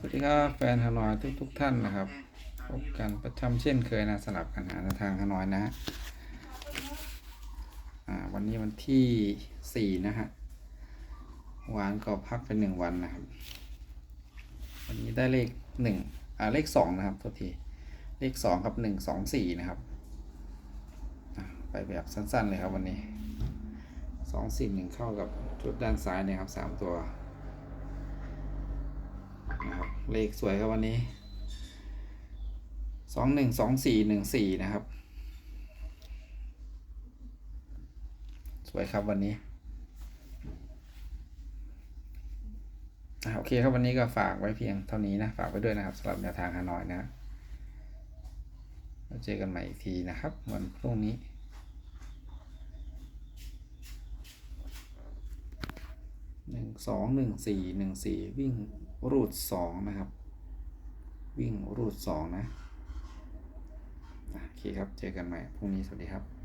สวัสดีครับแฟนฮานอยทุกทุกท่านนะครับพบกันประจำเช่นเคยนะสลับกันหาทางฮานอยนะฮะวันนี้วันที่สี่นะฮะหวานก็พักไปหนึ่งวันนะครับ วันนี้ได้เลขหนึ่งอ่าเลขสองนะครับโทษทีเลขสองครับหนึ่งสองสี่นะครับไปแบบสั้นๆเลยครับวันนี้สองสี่หนึ่งเข้ากับชุดด้านซ้ายเนี่ยครับสามตัว เลขสวยครับวันนี้สองหนึ่งสองสี่หนึ่งสี่นะครับ สวยครับวันนี้โอเคครับวันนี้ก็ฝากไว้เพียงเท่านี้นะ ฝากไว้ด้วยนะครับสำหรับแนวทางฮานอยนะแล้วเจอกันใหม่อีกทีนะครับ วันพรุ่งนี้หนึ่งสองหนึ่งสี่หนึ่งสี่วิ่ง รูดสองนะครับ วิ่งรูดสองนะอะโอเคครับ เจอกันใหม่พรุ่งนี้สวัสดีครับ